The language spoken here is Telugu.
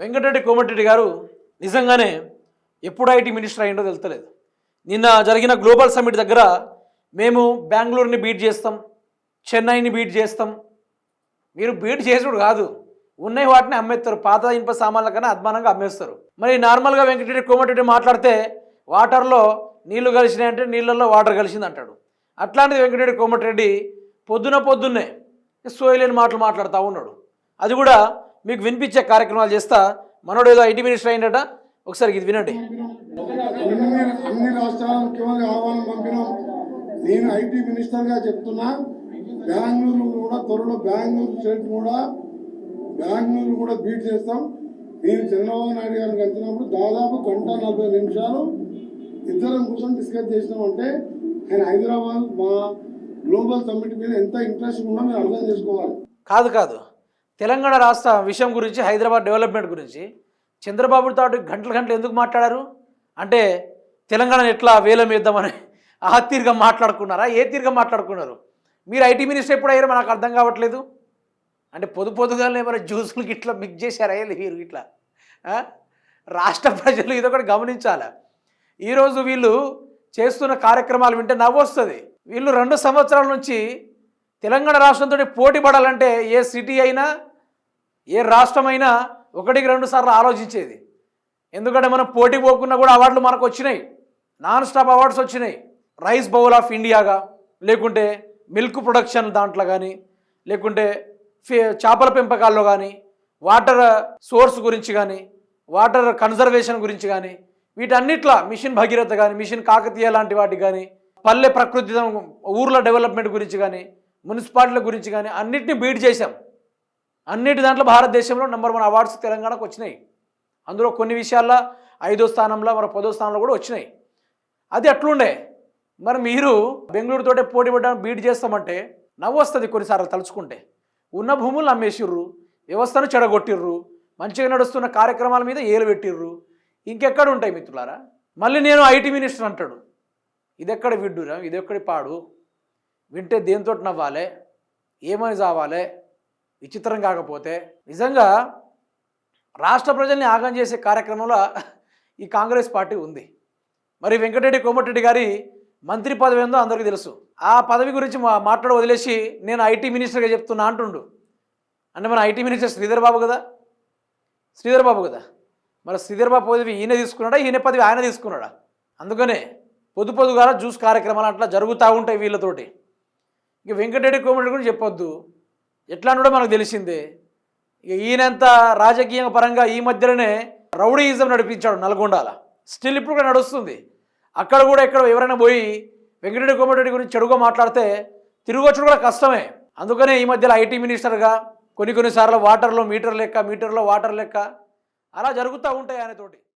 వెంకటరెడ్డి కోమటిరెడ్డి గారు నిజంగానే ఎప్పుడు ఐటీ మినిస్టర్ అయ్యిండో తెలుస్తలేదు నిన్న జరిగిన గ్లోబల్ సమ్మిట్ దగ్గర మేము బెంగళూరుని బీట్ చేస్తాం చెన్నైని బీట్ చేస్తాం. మీరు బీట్ చేసుడు కాదు ఉన్నాయి వాటిని అమ్మేస్తారు పాత ఇనుప సామాన్ల కన్నా అద్మానంగా అమ్మేస్తారు. మరి నార్మల్గా వెంకటరెడ్డి కోమటిరెడ్డి మాట్లాడితే వాటర్లో నీళ్ళు కలిసినాయంటే నీళ్ళల్లో వాటర్ కలిసింది అంటాడు అట్లాంటిది వెంకటరెడ్డి కోమటిరెడ్డి పొద్దున పొద్దున్నే సోయలేని మాటలు మాట్లాడుతూ ఉన్నాడు. అది కూడా మీకు వినిపించే కార్యక్రమాలు చేస్తా. మనోడు ఏదో ఐటీ మినిస్టర్ అయిందట ఒకసారి ఇది వినండి. అన్ని అన్ని రాష్ట్రాల ముఖ్యమంత్రి ఆహ్వానం పంపినాం. నేను ఐటీ మినిస్టర్గా చెప్తున్నా. బెంగళూరు కూడా త్వరలో బెంగళూరు స్టేట్ కూడా బెంగళూరు కూడా బీట్ చేస్తాం. నేను చంద్రబాబు నాయుడు గారిని కలిసినప్పుడు దాదాపు గంట నలభై నిమిషాలు ఇద్దరం కూర్చొని డిస్కస్ చేసినామంటే ఆయన హైదరాబాద్ మా గ్లోబల్ సమ్మిట్ మీద ఎంత ఇంట్రెస్ట్ ఉందో మీరు అర్థం చేసుకోవాలి. కాదు కాదు. తెలంగాణ రాష్ట్ర విషయం గురించి హైదరాబాద్ డెవలప్మెంట్ గురించి చంద్రబాబుతో గంటలు గంటలు ఎందుకు మాట్లాడారు? అంటే తెలంగాణను ఎట్లా వేలం వేద్దామని ఆ తీరుగా మాట్లాడుకున్నారా? ఏ తీరుగా మాట్లాడుకున్నారు? మీరు ఐటీ మినిస్టర్ ఎప్పుడు అయ్యారో నాకు అర్థం కావట్లేదు. అంటే పొదు పొదుగానే ఏమైనా జ్యూసులు ఇట్లా మిక్స్ చేశారా? ఏ మీరు ఇట్లా? రాష్ట్ర ప్రజలు ఇదొకటి గమనించాలి. ఈరోజు వీళ్ళు చేస్తున్న కార్యక్రమాలు వింటే నవ్వొస్తుంది వీళ్ళు రెండు సంవత్సరాల నుంచి తెలంగాణ రాష్ట్రంతో పోటీ పడాలంటే ఏ సిటీ అయినా ఏ రాష్ట్రమైనా ఒకటికి రెండు సార్లు ఆలోచించేది. ఎందుకంటే మనం పోటీ పోకున్నా కూడా అవార్డులు మనకు వచ్చినాయి. నాన్ స్టాప్ అవార్డ్స్ వచ్చినాయి. రైస్ బౌల్ ఆఫ్ ఇండియాగా లేకుంటే మిల్క్ ప్రొడక్షన్ దాంట్లో కానీ లేకుంటే చేపల పెంపకాల్లో కానీ వాటర్ సోర్స్ గురించి కానీ వాటర్ కన్జర్వేషన్ గురించి కానీ వీటన్నిట్లా మిషన్ భగీరథ కానీ మిషన్ కాకతీయ లాంటి వాటికి కానీ పల్లె ప్రకృతి ఊర్ల డెవలప్మెంట్ గురించి కానీ మున్సిపాలిటీల గురించి కానీ అన్నిటిని బీట్ చేశాం. అన్నిటి దాంట్లో భారతదేశంలో నెంబర్ వన్ అవార్డ్స్ తెలంగాణకు వచ్చినాయి. అందులో కొన్ని విషయాల్లో ఐదో స్థానంలో మరి పదో స్థానంలో కూడా వచ్చినాయి. అది అట్లుండే మరి మీరు బెంగళూరుతోటే పోటీ పడ్డానికి బీట్ చేస్తామంటే నవ్వు వస్తుంది కొన్నిసార్లు తలుచుకుంటే. ఉన్న భూములు అమ్మేసిర్రు వ్యవస్థను చెడగొట్టిర్రు మంచిగా నడుస్తున్న కార్యక్రమాల మీద ఏలు పెట్టిర్రు. ఇంకెక్కడ ఉంటాయి మిత్రులారా? మళ్ళీ నేను ఐటీ మినిస్టర్ అంటాడు. ఇదెక్కడ విడ్డురా? ఇదెక్కడి పాడు? వింటే దేంతో నవ్వాలి? ఏమని చావాలే? విచిత్రం కాకపోతే నిజంగా రాష్ట్ర ప్రజల్ని ఆగం చేసే కార్యక్రమంలో ఈ కాంగ్రెస్ పార్టీ ఉంది. మరి వెంకటరెడ్డి కోమటిరెడ్డి గారి మంత్రి పదవి ఏందో అందరికీ తెలుసు. ఆ పదవి గురించి మా మాట్లాడ వదిలేసి నేను ఐటీ మినిస్టర్గా చెప్తున్నా అంటుండు. అంటే మన ఐటీ మినిస్టర్ శ్రీధర్ బాబు కదా? శ్రీధర్ బాబు కదా? మరి శ్రీధర్ బాబు పదవి ఈయన తీసుకున్నాడా? ఈయన పదవి ఆయన తీసుకున్నాడా? అందుకనే పొద్దు పొద్దుగా జ్యూస్ కార్యక్రమాలు అట్లా జరుగుతూ ఉంటాయి వీళ్ళతోటి. ఇంక వెంకటరెడ్డి కోమటి గురించి చెప్పొద్దు. ఎట్లా కూడా మనకు తెలిసిందే. ఇక ఈయనంత రాజకీయ పరంగా ఈ మధ్యలోనే రౌడీయిజం నడిపించాడు నల్గొండాల. స్టిల్ ఇప్పుడు కూడా నడుస్తుంది. అక్కడ కూడా ఇక్కడ ఎవరైనా పోయి వెంకటరెడ్డి కోమటిరెడ్డి గురించి చెడుగా మాట్లాడితే తిరగొచ్చు కూడా కష్టమే. అందుకనే ఈ మధ్యలో ఐటీ మినిస్టర్గా కొన్ని కొన్నిసార్లు వాటర్లో మీటర్ లెక్క మీటర్లో వాటర్ లెక్క అలా జరుగుతూ ఉంటాయి ఆయనతోటి.